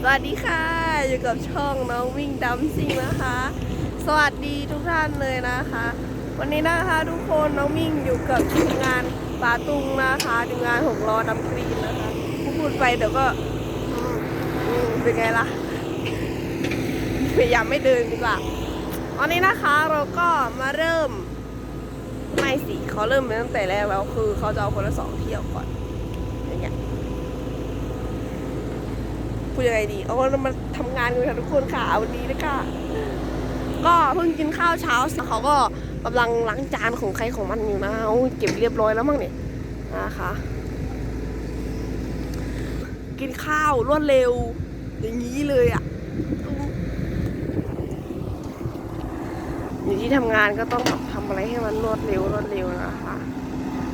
สวัสดีค่ะ อยู่กับช่องน้องวิ่งดำซิ่งนะคะ สวัสดีทุกท่านเลยนะคะ วันนี้นะคะทุกคนน้องวิ่งอยู่กับทีมงานปาตุงนะคะทีมงานหกล้อดำกรีนนะคะพูดไปเดี๋ยวก็เป็นไงล่ะพยายามไม่เดินดีกว่าวันนี้นะคะเราก็มาเริ่มไม่สิเขาเริ่มมาตั้งแต่แรกแล้วคือเขาจะเอาคนละสองเที่ยวก่อนอย่างเงี้ย พูดยังไงดีเอาเรามาทำงานกันค่ะทุกคนค่ะวันนี้นะคะก็เพิ่งกินข้าวเช้าเสร็จเขาก็กำลังล้างจานของใครของมันอยู่นะเอาเก็บเรียบร้อยแล้วมั้งเนี่ยนะคะ กินข้าวรวดเร็ว อย่างนี้เลยอะ่ะอยู่ที่ทำงานก็ต้องแบบทำอะไรให้มันรวดเร็วรวดเร็วนะคะ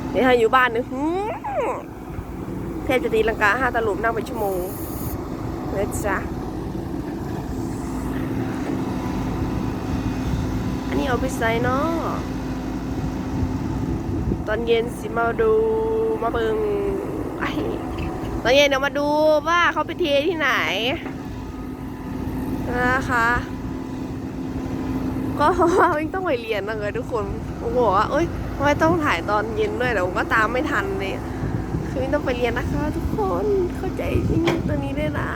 เดี๋ยวถ้าอยู่บ้านเนี่ยแทบจะตีลังกาห้าตลุมนั่งไปชั่วโมง นะจ๊ะ อันนี้เอาไปใส่เนาะตอนเย็นสิมาดูมาเบิงไอตอนเย็นเดี๋ยวมาดูว่าเขาไปเทที่ไหนนะคะก็เราะว่าวิ่งต้องไปเรียนนะเลยทุกคนผมบอกว่าเอ้ยทำไมต้องถ่ายตอนเย็นด้วยเดี๋ยวผมก็ตามไม่ทันเลย คือวิ่งต้องไปเรียนนะคะ ทุกคนเข้าใจที่นี่ตัวนี้ด้วยนะ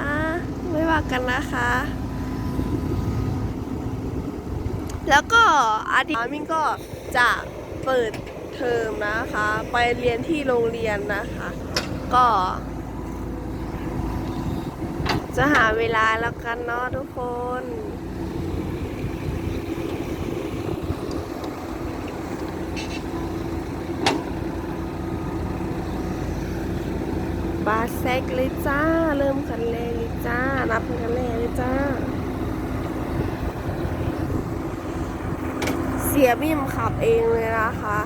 ไม่ว่ากันนะคะ แล้วก็อาทิตย์มินก็จะเปิดเทอมนะคะ ไปเรียนที่โรงเรียนนะคะ ก็ จะหาเวลาแล้วกันเนาะทุกคน บาแซกเลยจ้า เริ่มคันแรกเลยจ้า นับคันแรกเลยจ้า เสียบิ่มขับเองเลยนะคะ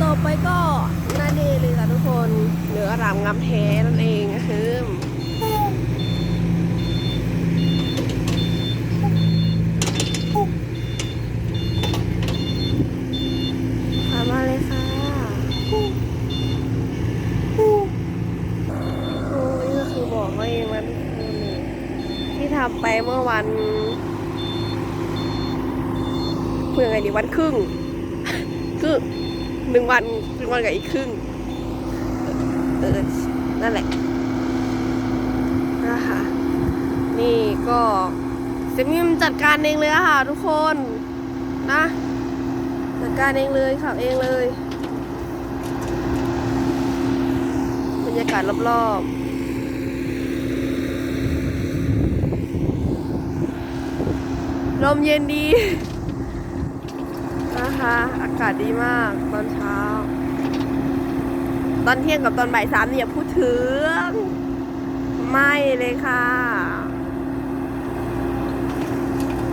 ต่อไปก็นาเดเลยค่ะทุกคนเหนืออารามงามแท้นั่นเองนะคือพามาเลยค่ะโอ้ยก็คือบอกว่าเองนะทุกคนที่ทำไป เมื่อวันพูดยังไงดีวันครึ่งคือหนึ่งวันหนึ่งวันกับอีกครึ่งเออนั่นแหละนะคะนี่ก็เซมิมจัดการเองเลยค่ะทุกคนนะจัดการเองเลยขับเองเลยบรรยากาศรอบๆ ลมเย็นดีนะคะ อากาศดีมากตอนเช้า ตอนเที่ยงกับตอนบ่ายสามเนี่ยอย่าพูดถึง ไม่เลยค่ะ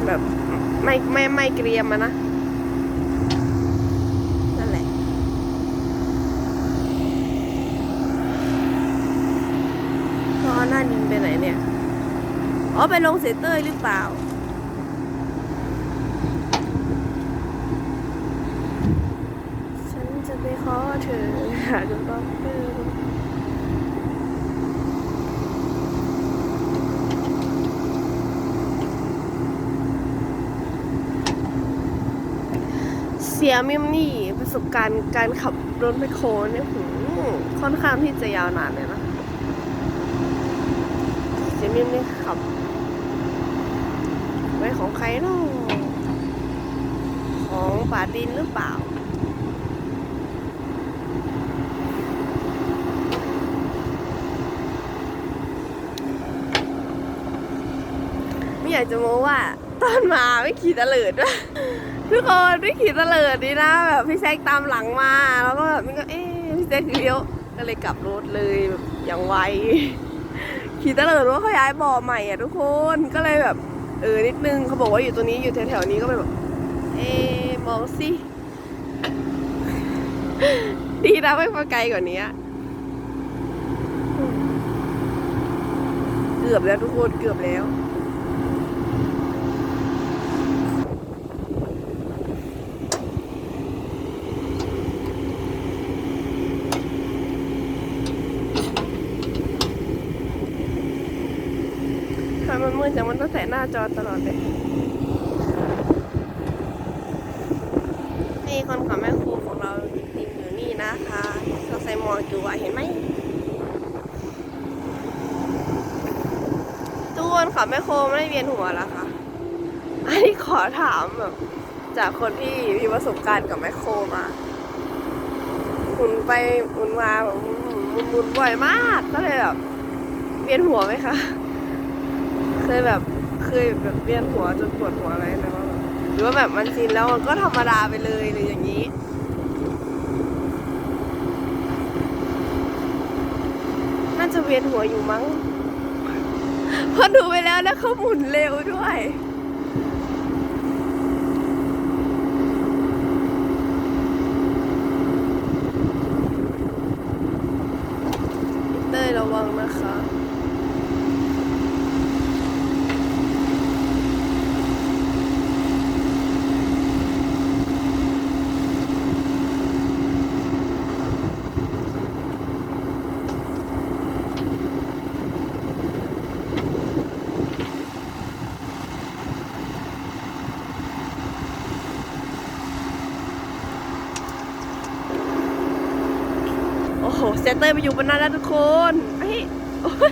แบบไม่ไม่ไม่เกรียมอะนะนั่นแหละพอหน้านินไปไหนเนี่ย อ๋อ ไปลงเสเต้ยหรือเปล่า ฉันจะ ไปขอเธอหาดูด็อกเตอร์เสียมิมนี่ประสบการณ์การขับรถไมโครเนี่ยหือค่อนข้างที่จะยาวนานเลยนะเสียมิมนี่ขับไว้ของใครเนาะของป่าดินหรือเปล่า อยากจะโม้ว่า ตอนมาไม่ขี่ตะเลิดด้วยทุกคนไม่ขี่ตะเลิดดีนะแบบพี่แซกตามหลังมาแล้วก็แบบมันก็เอ๊พี่แซกเลี้ยวก็เลยกลับรถเลยแบบอย่างไวขี่ตะเลิดว่าเขาย้ายบ่อใหม่อะทุกคนก็เลยแบบเออนิดนึงเขาบอกว่าอยู่ตัวนี้อยู่แถวๆนี้ก็เลยแบบเอ๊มองสิดีนะไม่มาไกลกว่านี้เกือบแล้วทุกคนเกือบแล้ว มมันมืดจังมันต้องใส่หน้าจอตลอดเลยนี่คนขับแม่ครูของเราติดอยู่นี่นะคะเราใส่หมวกอยู่อะเห็นไหมทุกคนขับแม่โคไม่เวียนหัวแล้วค่ะ อันนี้ขอถามแบบจากคนที่มีประสบการณ์กับแม่โคมาหมุนไปหมุนมาแบบหมุนหมุนบ่อยมากก็เลยแบบเวียนหัวไหมคะ เคยแบบเคยแบบเวียนหัวจนปวดหัวอะไรไหมว่าหรือว่าแบบมันชินแล้วมันก็ธรรมดาไปเลยหรืออย่างนี้น่าจะเวียนหัวอยู่มั้งพอดูไปแล้วแล้วเขาหมุนเร็วด้วยเต้ยระวังนะคะ โอ้โหเซตเตอร์ไปอยู่บนนั้นแล้วทุกคนเฮ้ยโอ้ย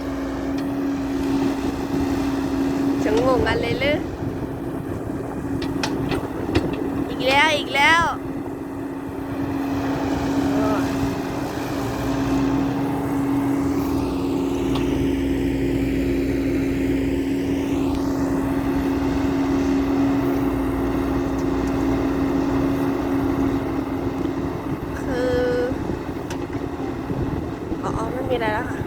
ฉันงงกันเลยเลยอีกแล้วอีกแล้วโอ้ยคือ อ๋ออ๋อไม่มีอะไรแล้วค่ะ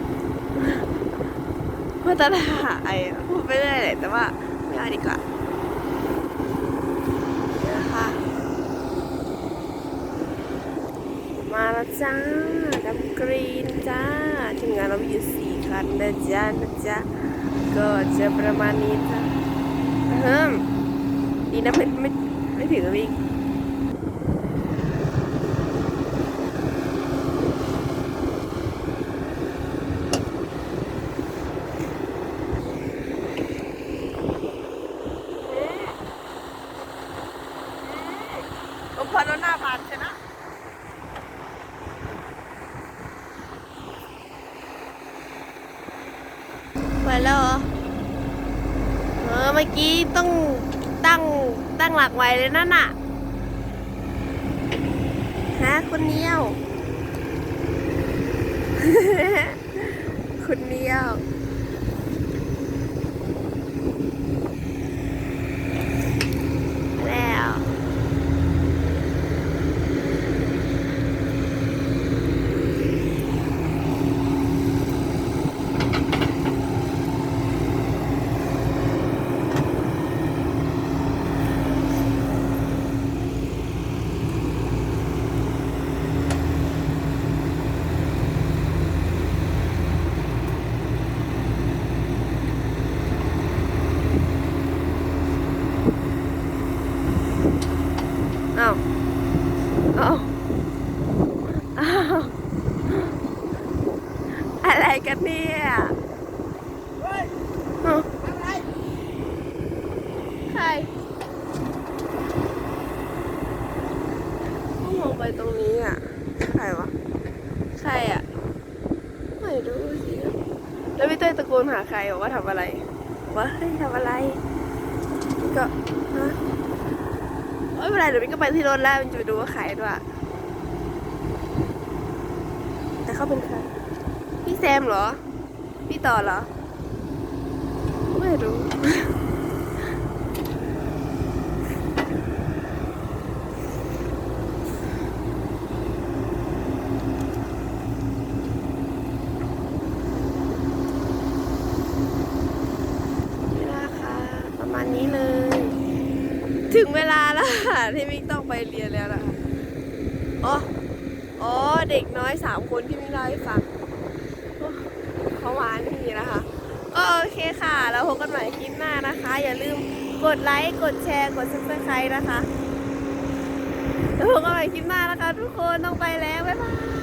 พูด ตลาไอ้พูดไปเรื่อยเลยแต่ว่าไม่เอาดีกว่านะคะมาแล้วจ้าดำกรีนจ้าทีมงานเรามีอยู่สี่คันนะจ๊ะนะจ๊ะก็จะประมาณนี้จ้ะเฮิมดีนะไม่ไม่ไม่ถึงวิ่ง ผมพอแล้วหน้าบานใช่ไหม ไปแล้วเหรอเออเมื่อกี้ต้องตั้งตั้งหลักไว้เลยนั่นน่ะฮะคุณเนียวคุณเนียวแล้ว อ้าว อ้าว อ้าวอะไรกันเนี่ยอ้าวใครต้องมองไปตรงนี้อะ ใครวะ ใครอะ ไม่รู้สิแล้วพี่เต้ยตะโกนหาใครบอกว่าทำอะไรว่าเฮ้ยทำอะไร ก็ฮะไม่เป็นไรเดี๋ยวมิ้นก็ไปที่รถแล้วมันจะไปดูว่าใครด้วย แต่ เขาเป็นใคร พี่แซมเหรอ พี่ต่อเหรอ ไม่รู้ เวลาค่ะ ประมาณนี้เลย ถึงเวลาแล้วค่ะ ที่มิกต้องไปเรียนแล้วนะคะอ๋อ เด็กน้อยสามคนที่มิกเล่าให้ฟังโอ้เขามานี่นะคะก็โอเคค่ะ แล้วพบกันใหม่คลิปหน้านะคะ อย่าลืมกดไลค์กดแชร์กดซับสไครต์นะคะแล้วพบกันใหม่คลิปหน้านะคะ ทุกคนต้องไปแล้วบ๊ายบาย